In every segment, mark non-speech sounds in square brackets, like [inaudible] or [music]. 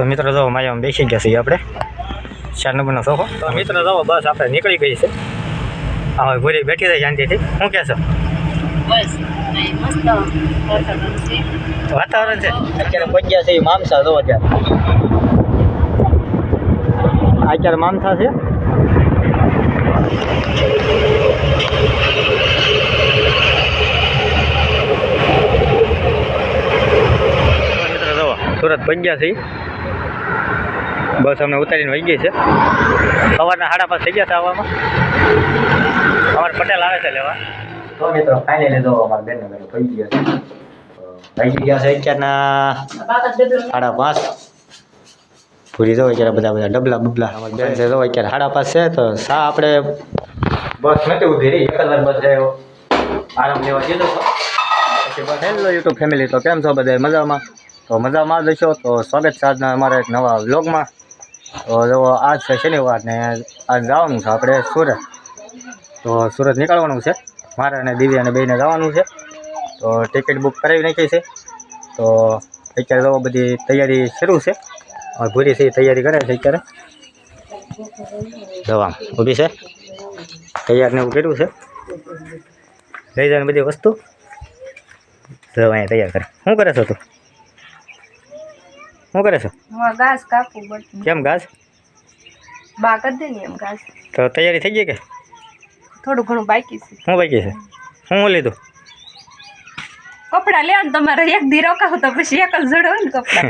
તો મિત્રો જો માયામાં બેસી ગયા છીએ આપણે. ચાર નંબરનો સોફો. તો મિત્રો જો બસ આપણે નીકળી ગઈ છે. હવે ભૂરી બેઠી થઈ શાંતિથી. શું કહેશો બસ અહીં મસ્ત વાતાવરણ છે. વાતાવરણ છે? અત્યારે પહોંચ્યા છે એ મામસા જો અત્યારે અત્યારે મામસા છે? સુરત પહોંચ્યા છે. બસ અમને ઉતારીને વહી ગઈ છે. સવારના સાડા પાંચ થઈ ગયા છે આવવામાં. અમારે પટેલ આવે છે લેવા. તો મિત્રો ફાઇનલી જો અમારા બેન ઘરે પહોંચી ગયા છે. પહોંચી ગયા છે અત્યારના સાડા પાંચ. પૂરી જો અત્યારે બધા બધા ડબલા બબલા. અમારા બેન છે જો અત્યારે સાડા પાંચ છે તો સા આપણે બસ નથી ઊભી રહી એક વાર બસ આવ્યો આરામ લેવા હેલો યુટ્યુબ ફેમિલી તો કેમ છો બધા? મજામાં? તો મજામાં જ છો? તો સ્વાગત છે આજના અમારા એક નવા વ્લોગમાં. તો જો આજ છે શનિવાર ને આજ જવાનું છે આપણે સુરત. તો સુરત નીકળવાનું છે. મારે અને દિવ્યા અને બેને જવાનું છે. તો ટિકિટ બુક કરાવી નાખી છે. તો અત્યારે તો બધી તૈયારી શરૂ છે. ભૂરી છે તૈયારી કરે છે અત્યારે. જવા ઊભી છે. તૈયાર ને એવું કર્યું છે. લઈ જવાની બધી વસ્તુ. જવા અહીંયા તૈયાર કરે. શું કરે છો તું? શું કરે છો? હું ઘાસ કાપું બટ કેમ ઘાસ? બા કરી દે ને એમ ઘાસ. તો તૈયારી થઈ ગઈ કે? થોડું ઘણું બાકી છે. શું બાકી છે? શું લીધું? કપડાં લેવાનું તમારે એક દી રોકાવ તો પછી એક જ જડો ને કપડાં.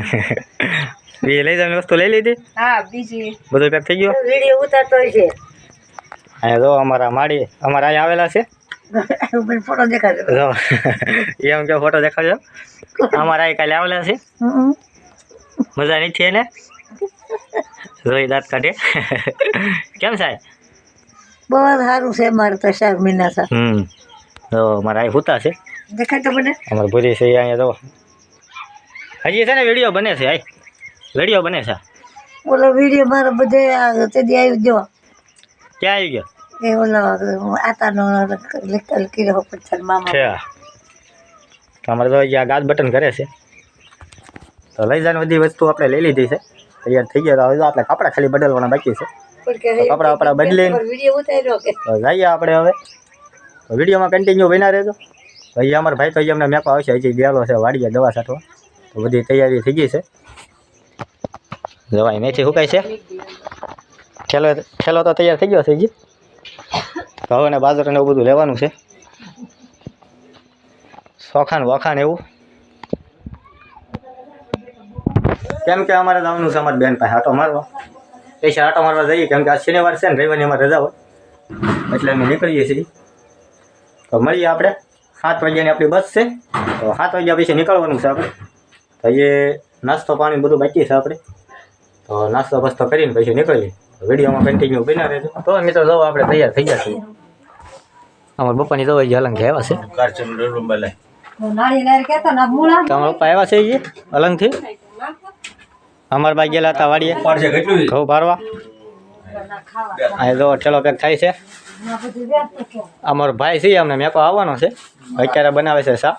[laughs] બીજી લઈ જવાની વસ્તુ લઈ લીધી? હા બીજી. બધું પેક થઈ ગયું? વીડિયો ઉતારતો છે. અહીંયા જો અમારા માડી અમારા અહીંયા આવેલા છે. ફોટો દેખાડે [laughs] એમ કે ફોટો દેખાડજો. અમારા અહીં કાલે આવેલા છે. મજા છે ને? રોઈ દાંત કાઢે. કેમ સાહેબ? બહુ સારું છે મારે તો ચાર મહિના છે. હમ. તો મારા અહીં હુતા છે. દેખાય તો મને. અમારે ભૂરી છે અહીંયા જો હજી છે ને વીડિયો બને છે આય. વીડિયો બને છે. ઓલો વીડિયો મારા બધે તે દી આવ્યું જો ક્યાં આવી ગયો? એ ઓલો આતાનો કિલો પથ્થર મામા છે તમારે અમારે તો અહીંયા ગાજ બટન કરે છે. તો લઈ જવાની બધી વસ્તુ આપણે લઈ લીધી છે. તૈયાર થઈ ગયા તો હવે આપણે કપડાં ખાલી બદલવાના બાકી છે. કપડાં આપણા તો જઈએ આપણે હવે. વિડીયોમાં કન્ટિન્યુ બના રહેજો. ભાઈ અહીંયા અમારા ભાઈ તો અહીંયા અમને મેપા આવશે હજી ગયેલો છે વાડીએ દવા છાંટવા. તો બધી તૈયારી થઈ ગઈ છે. દવા મેથી સુકાય છે. ઠેલો ઠેલો તો તૈયાર થઈ ગયો છે હજી. તો હવે ને ને એવું બધું લેવાનું છે. શોખાન વખાણ એવું. કેમ કે અમારે જવાનું છે અમારી બેન પાસે આટો મારવા. પૈસા આટો મારવા જઈએ કેમ કે આ શનિવાર છે ને રવિવારની અમારે રજા હોય. એટલે અમે નીકળીએ છીએ. તો મળીએ આપણે. સાત વાગ્યાની આપણી બસ છે. તો સાત વાગ્યા પછી નીકળવાનું છે આપણે. તો એ નાસ્તો પાણી બધું બાકી છે આપણે. તો નાસ્તો બસ્તો કરીને પછી નીકળીએ. વિડીયોમાં કન્ટિન્યુ બના રહેજો. તો મિત્રો જો આપણે તૈયાર થઈ ગયા છીએ. અમારા પપ્પાની તો અલંગ આવ્યા છે. તમારા કેતો ના મૂળા. પપ્પા આવ્યા છે અલંગથી અમારા ભાઈ ગયેલા હતા વાડીએ. ઘઉં ભરવા. અહીં જો ઠેલો પેક થાય છે. અમારો ભાઈ છે અમને મેકો આવવાનો છે. અત્યારે બનાવે છે સા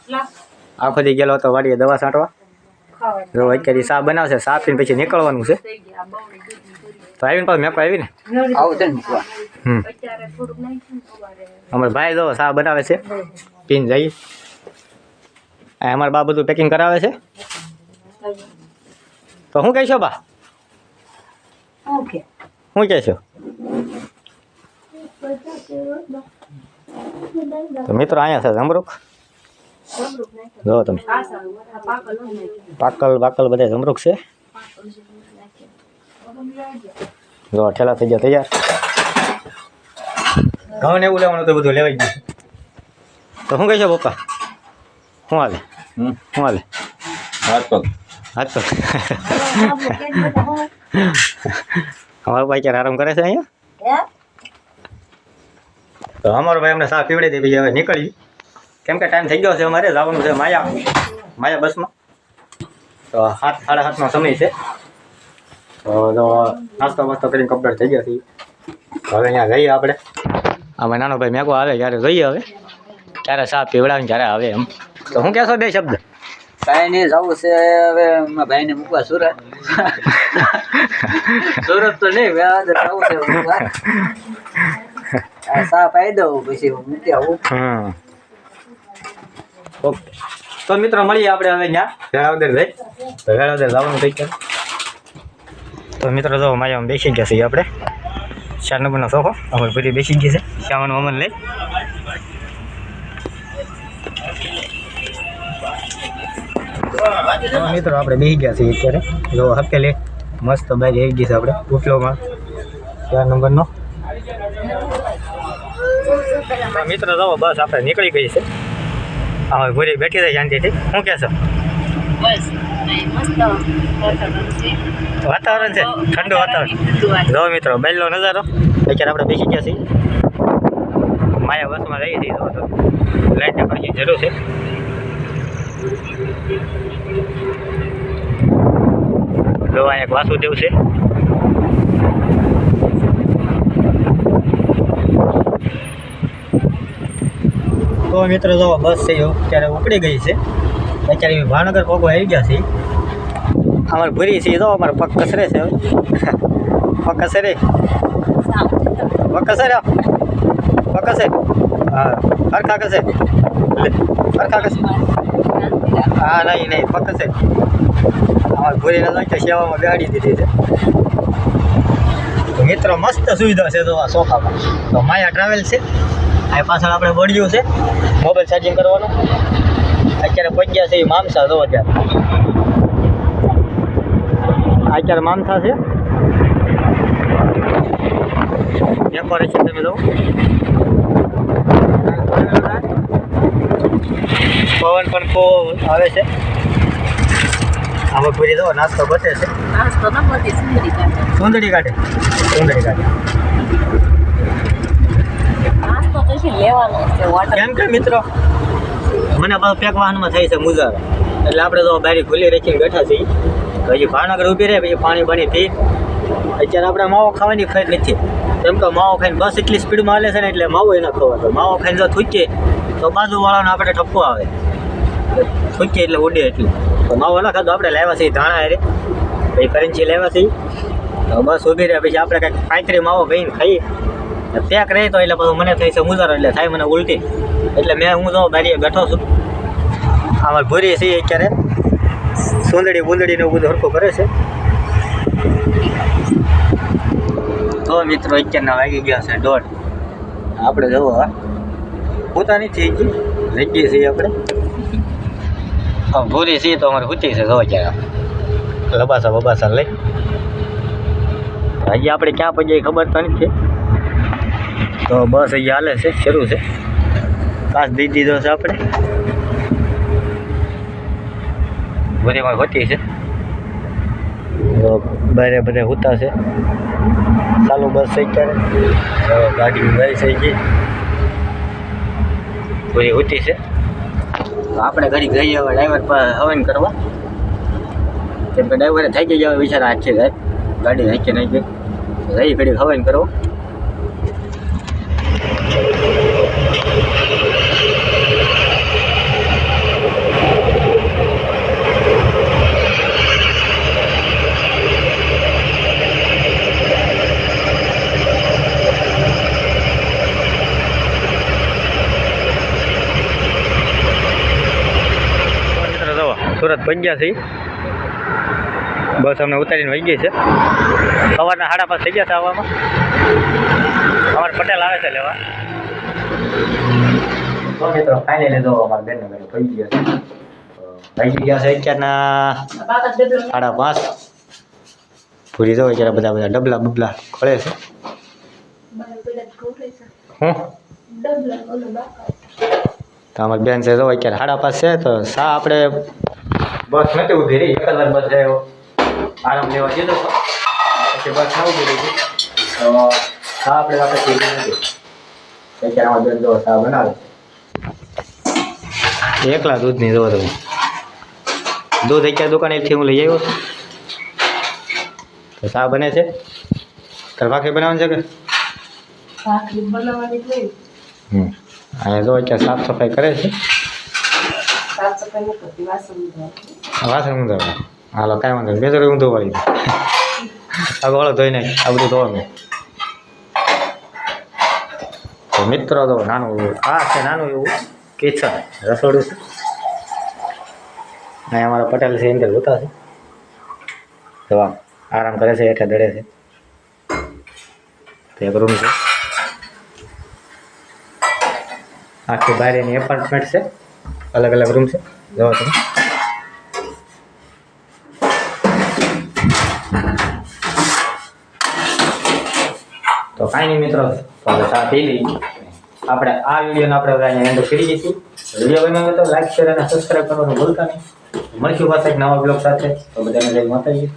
આખો દી ગયેલો હતો વાડીએ દવા છાંટવા. જો અત્યારે સા બનાવશે સા પીને પછી નીકળવાનું છે. તો આવીને પાછું મેકો આવીને. હમ. અમારો ભાઈ જો સા બનાવે છે. પીને જઈએ. આ અમારા બા બધું પેકિંગ કરાવે છે. તો શું કહેશો બા? હું શું કહેશો? તો મિત્રો અહીંયા છે જમરૂક? જો તમે. પાકલ પાકલ બધા જમરૂક છે. જો ઠેલા થઈ ગયા તૈયાર. ઘઉં ને એવું લેવાનું તો બધું લેવાઈ ગયું. તો શું કહેશો પપ્પા? શું હાલે? શું હાલે? હાથ પગ [laughs] અમારો ભાઈ ચાર આરામ કરે છે અહીંયા? તો અમારો ભાઈ અમને સાફ પીવડી દે પછી હવે નીકળી. કેમ કે ટાઈમ થઈ ગયો છે અમારે જવાનું છે માયા. માયા બસમાં. તો સાત સાડા સાતનો સમય છે. તો નાસ્તો વાસ્તો કરીને કમ્પ્લીટ થઈ ગયા છે. હવે અહીંયા જઈએ આપણે. આમાં નાનો ભાઈ મેકો આવે ત્યારે જોઈએ હવે. ત્યારે સાફ પીવડાવે ને ક્યારે આવે એમ. તો હું કહેશો બે શબ્દ? કાંઈ નહીં જવું છે હવે મારા ભાઈને મૂકવા સુરત. [laughs] સુરત તો નહીં વ્યાજ જવું છે મૂકવા સા પાઈ દઉં પછી હું મૂકી આવું. Hmm okay. તો મિત્રો મળીએ આપણે હવે ત્યાં વેળાવદર ભાઈ. તો વેળાવદર જવાનું થઈ ગયું તો મિત્રો જો માયા બેસી ગયા છીએ આપણે. ચાર નંબરનો સોફો. અમારી બધી બેસી ગઈ છે. શ્યામનું અમન લઈ. મિત્રો આપણે બેસી ગયા છીએ અત્યારે. જો હકેલી મસ્ત બાઈક આવી ગઈ છે આપણે ઉપલોમાં. ચાર નંબરનો. મિત્રો જવો બસ આપણે નીકળી ગઈ છે. હા ભૂરી બેઠી થઈ શાંતિથી. શું કહેશો બસ વાતાવરણ છે. ઠંડુ વાતાવરણ. જો મિત્રો બેલનો નજારો. અત્યારે આપણે બેસી ગયા છીએ. માયા બસમાં રહી છીએ જો તો. લાઈટ પણ જરૂર છે. જો આ એક વાસુદેવ છે. તો મિત્રો જો બસ છે અત્યારે ઉપડી ગઈ છે. અત્યારે ભાવનગર પગો આવી ગયા છીએ. અમારે ભૂરી છે તો અમારે પગ કસરે છે પગ કસરે. પગ કસરે પગ કસે? હા, હરખા કસે? હા નહીં નહીં ફક્ત છે અમારે ભૂરીને તો સેવામાં બેહાડી દીધી છે મિત્રો મસ્ત સુવિધા છે તો આ સોફામાં તો માયા ટ્રાવેલ છે આ પાછળ આપણે બળ્યું છે મોબાઈલ ચાર્જિંગ કરવાનું અત્યારે પગ્યા છે એ મામસા જો અત્યારે અત્યારે મામસા છે ડેકોરેશન તમે જો પવન પણ ખૂબ આવે છે. આમાં પૂરી દો નાસ્તો બચે છે. નાસ્તો ન બધી સુંદરી કાઢે સુંદરી કાઢે સુંદરી કાઢે નાસ્તો તો છે લેવાનો છે વોટર કેમ કે મિત્રો મને પેક વાહનમાં થાય છે મુજાર. એટલે આપણે તો બારી ખુલ્લી રાખીને બેઠા છીએ. પછી હજી ભાવનગર ઊભી રહે પછી પાણી પાણી પી. અત્યારે આપણે માવો ખાવાની ફેર નથી. કેમ કે માવો ખાઈને બસ એટલી સ્પીડમાં હાલે છે ને એટલે માવો એના ખવાતો માવો ખાઈને જો થૂચીએ તો બાજુવાળાને આપણે ઠપકો આવે. થૂચીએ એટલે ઉડે એટલું. તો માવો ના ખાધો, આપણે લાવ્યા છીએ ધાણા હારે. પછી કરંચી લાવ્યા છીએ. તો બસ ઊભી રહે, પછી આપણે કંઈક પાંત્રી માવો કહીને ખાઈએ. પેક રહે તો એટલે પછી મને થાય છે મુજારો, એટલે થાય મને ઉલટી. એટલે મેં હું તો બારીએ બેઠો છું. આમાં ભૂરી છે અત્યારે. સુંદડી બુંદડીને બધું હરખું કરે છે. તો મિત્રો, અત્યારના વાગી ગયા છે દોઢ. આપણે જવો હા પોતાની ગઈ રહી છીએ આપણે. ભૂરી છીએ તો અમારે ખૂતી છે જવા ક્યારે લબાસા, બબાસા લઈ. હજી આપણે ક્યાં પહોંચ્યા એ ખબર તો નથી તો બસ અહીંયા હાલે છે, શરૂ છે. કાચ દઈ દીધો છે આપણે. બધીમાં હોતી છે. બારે બધે હોતા છે. ચાલુ બસ થઈ ક્યારે ગાડી ગઈ થઈ ગઈ બધી હોતી છે? આપણે ઘડી ગઈ હવે ડ્રાઈવર પર હવન કરવા. કેમ કે ડ્રાઈવરે થઈ ગઈ હવે વિચાર હાથ છે ગાડી નહીં ગઈ રહી ઘડી હવન કરો સુરત પહોંચ્યા બસ અમને ઉતારીને વહી ગઈ છે. સવારના સાડા પાંચ થઈ ગયા છે આવવામાં. અમારે પટેલ આવે છે લેવા. બેન છે. અત્યારના સાડા પાંચ. પૂરી જો અત્યારે બધા બધા ડબલા બબલા ખોળે છે. તો અમારી બેન છે અત્યારે સાડા પાંચ છે, તો સા આપણે બસ નથી ઊભી રહી એક વાર બસ આવ્યો આરામ લેવા દીધો પછી બસ ના ઊભી રહી. તો સા આપણે આપણે પીધી નથી. અત્યારે અમારી સા બનાવે. છે એકલા દૂધની જો તમે દૂધ અત્યારે દુકાનેથી હું લઈ આવ્યો છું. તો સા બને છે? તાર ભાખરી બનાવવાની છે કે? ભાખરી બનાવવાની હમ. અહીંયા જો અત્યારે સાફ સફાઈ કરે છે. વાસણ ઊંધો હાલો કાંઈ વાંધો નહીં. તો ઊંધો વાળી આ ગોળો ધોઈ નાખી આ બધું ધોવાનું તો મિત્રો તો નાનું એવું, આ છે નાનું એવું કિચન, રસોડું છે. અહીંયા અમારા પટેલ છે અંદર હોતા છે. તો આરામ કરે છે એટલે દડે છે. તો એક રૂમ છે. આખી બારીની એપાર્ટમેન્ટ છે. અલગ અલગ રૂમ છે. જોવો તો કાંઈ નહીં મિત્રો, તો હવે લઈ આપણે આ વિડીયોને આપણે હવે અહીંયા એન્ડ કરી દઈશું. વીડિયો ગમ્યો હોય તો લાઈક શેર અને સબસ્ક્રાઈબ કરવાનું ભૂલતા નહીં. મળશું પાછા એક નવા બ્લોગ સાથે. તો બધાને જય માતાજી.